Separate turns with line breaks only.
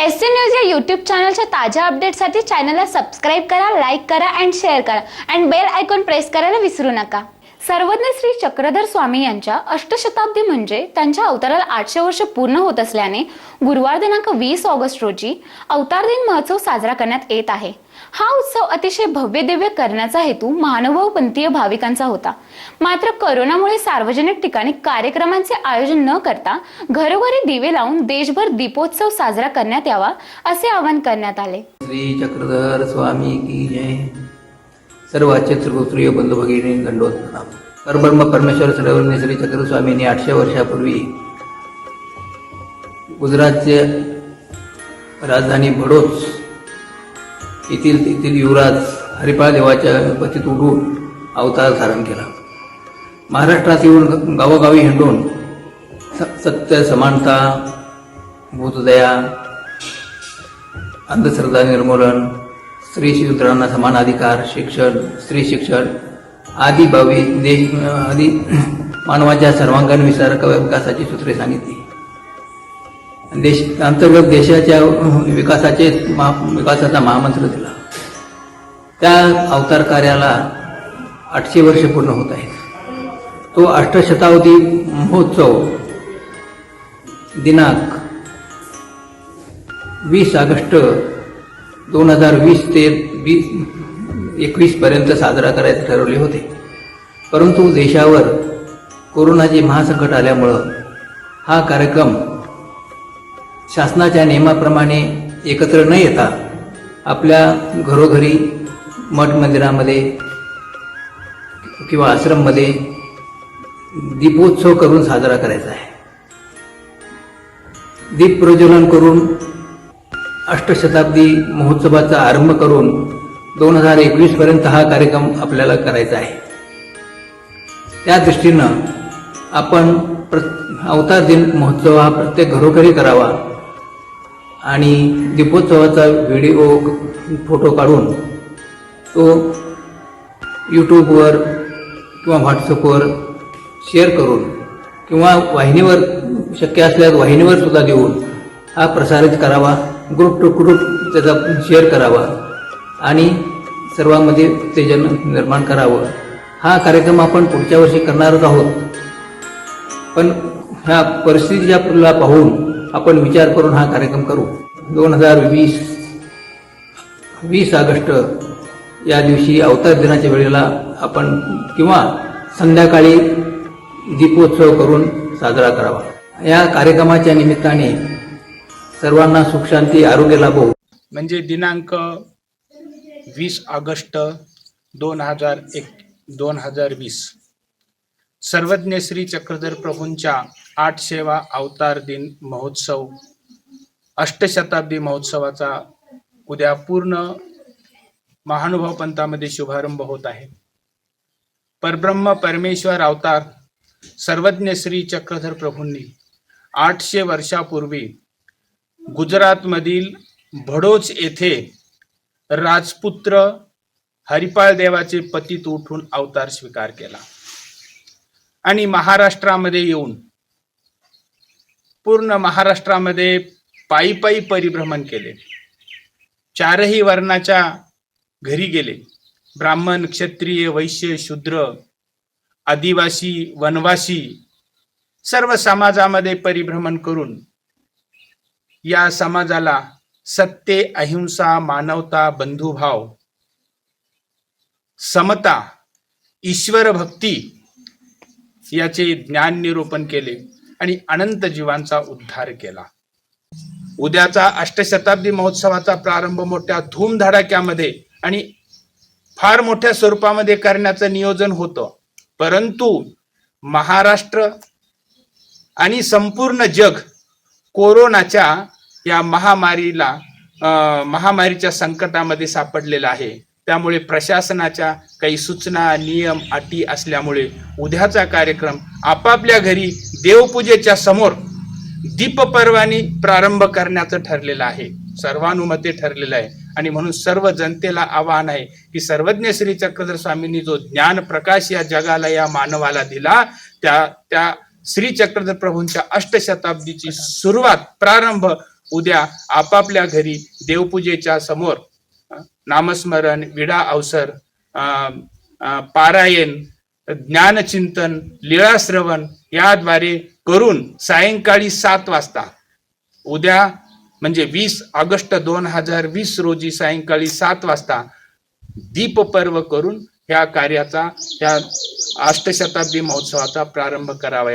S C news या YouTube चॅनलच्या ताज्या अपडेटसाठी चॅनलला सबस्क्राईब करा लाईक करा अँड शेअर करा. अँड बेल आयकॉन प्रेस करायला विसरू नका. सर्वज्ञ श्री चक्रधर स्वामी यांच्या अष्टशताब्दी म्हणजे त्यांच्या अवताराला आठशे वर्ष पूर्ण होत असल्याने गुरुवार दिनांक वीस ऑगस्ट रोजी अवतार दिन महोत्सव साजरा करण्यात येत आहे. हा उत्सव अतिशय भव्य दिव्य करण्याचा हेतू महानुभाव पंथीय भाविकांचा होता. मात्र करोनामुळे सार्वजनिक ठिकाणी कार्यक्रमांचे आयोजन न करता घरोघरी दिवे लावून देशभर दीपोत्सव साजरा करण्यात यावा असे आवाहन करण्यात आले.
श्री चक्रधर स्वामी की जय. सर्व चित्रगोत्रीय बंधू भगिनी दंडोत प्रणाम परब्रह्म परमेश्वर सर्वज्ञ श्री चक्रस्वामींनी आठशे वर्षापूर्वी गुजरातचे राजधानी भडोच येथील तेथील युवराज हरिपाळ देवाच्या पतीत उठून अवतार धारण केला. महाराष्ट्रात येऊन गावोगावी हिंडून सत्य समानता भूतदया अंधश्रद्धा निर्मूलन स्त्री शूद्रांना समान अधिकार शिक्षण स्त्री शिक्षण आदी बाबी देश आदी मानवाच्या सर्वांगीण विचारक विकासाची सूत्रे सांगितली. देश अंतर्गत देशाच्या विकासाचे महा- विकासाचा महामंत्र दिला. त्या अवतार कार्याला आठशे वर्ष पूर्ण होत आहेत. तो अष्टशतावधी महोत्सव दिनांक वीस ऑगस्ट दोन हजार वीस ते वीस एकवीसपर्यंत साजरा करायचे ठरवले होते. परंतु देशावर कोरोनाचे महासंकट आल्यामुळं हा कार्यक्रम शासनाच्या नियमाप्रमाणे एकत्र न येता आपल्या घरोघरी मठ मंदिरामध्ये किंवा आश्रममध्ये दीपोत्सव करून साजरा करायचा आहे. दीप प्रज्वलन करून अष्टशताब्दी महोत्सवाचा आरंभ करून दोन हजार एकवीस पर्यंत हा कार्यक्रम आपल्याला करायचा आहे. त्या दृष्टीनं आपण प्र अवतार दिन महोत्सव हा प्रत्येक घरोघरी करावा आणि दीपोत्सवाचा व्हिडिओ फोटो काढून तो यूट्यूबवर किंवा व्हॉट्सअपवर शेअर करून किंवा वाहिनीवर शक्य असल्यास वाहिनीवर सुद्धा देऊन हा प्रसारित करावा. ग्रुप टू ग्रुप त्याचा शेअर करावा. आणि सर्वांमध्ये उत्तेजन निर्माण करावं. हा कार्यक्रम आपण पुढच्या वर्षी करणारच आहोत. पण ह्या परिस्थितीच्या पाहून आपण विचार करून हा कार्यक्रम करू. दोन हजार वीस वीस ऑगस्ट या दिवशी अवतार दिनाच्या वेळेला आपण किंवा संध्याकाळी दीपोत्सव करून साजरा करावा. या कार्यक्रमाच्या निमित्ताने सर्वांना सुख शांती आरोग्य लाभो.
म्हणजे दिनांक वीस ऑगस्ट दोन हजार एक दोन हजार वीस. सर्वज्ञ श्री चक्रधर प्रभूंच्या आठ सेवा अवतार दिन महोत्सव अष्टशताब्दी महोत्सवाचा उद्या पूर्ण महानुभाव पंथामध्ये शुभारंभ होत आहे. परब्रह्म परमेश्वर अवतार सर्वज्ञ श्री चक्रधर प्रभूंनी आठशे वर्षापूर्वी गुजरातमधील भडोच येथे राजपुत्र हरिपाळ देवाचे पतीत उठून अवतार स्वीकार केला. आणि महाराष्ट्रामध्ये येऊन पूर्ण महाराष्ट्रामध्ये पायी पायी परिभ्रमण केले. चारही वर्णाच्या घरी गेले. ब्राह्मण क्षत्रिय वैश्य शूद्र आदिवासी वनवासी सर्व समाजामध्ये परिभ्रमण करून या समाजाला सत्य अहिंसा मानवता बंधुभाव समता ईश्वर भक्ती याचे ज्ञान निरूपण केले आणि अनंत जीवांचा उद्धार केला. उद्याचा अष्टशताब्दी महोत्सवाचा प्रारंभ मोठ्या धूमधडाक्यामध्ये आणि फार मोठ्या स्वरूपामध्ये करण्याचं नियोजन होतं. परंतु महाराष्ट्र आणि संपूर्ण जग कोरोनाच्या या महामारीला अं, महामारीच्या संकटामध्ये सापडलेलं आहे. त्यामुळे प्रशासनाच्या काही सूचना नियम अटी असल्यामुळे उद्याचा कार्यक्रम आपापल्या घरी देवपूजेच्या समोर दीपपर्वानी प्रारंभ करण्याचं ठरलेलं आहे. सर्वानुमते ठरलेलं आहे. आणि म्हणून सर्व जनतेला आवाहन आहे की सर्वज्ञ श्री चक्रधर स्वामींनी जो ज्ञान प्रकाश या जगाला या मानवाला दिला त्या त्या श्री चक्रधर प्रभूंच्या अष्टशताब्दीची सुरुवात प्रारंभ उद्या आपापल्या घरी देवपूजेच्या समोर नामस्मरण विडा अवसर पारायण ज्ञानचिंतन लिळाश्रवण याद्वारे करून सायंकाळी सात वाजता उद्या म्हणजे वीस ऑगस्ट दोन हजार वीस रोजी सायंकाळी सात वाजता दीप पर्व करून ह्या कार्याचा ह्या अष्टशताब्दी महोत्सवाचा प्रारंभ करावा.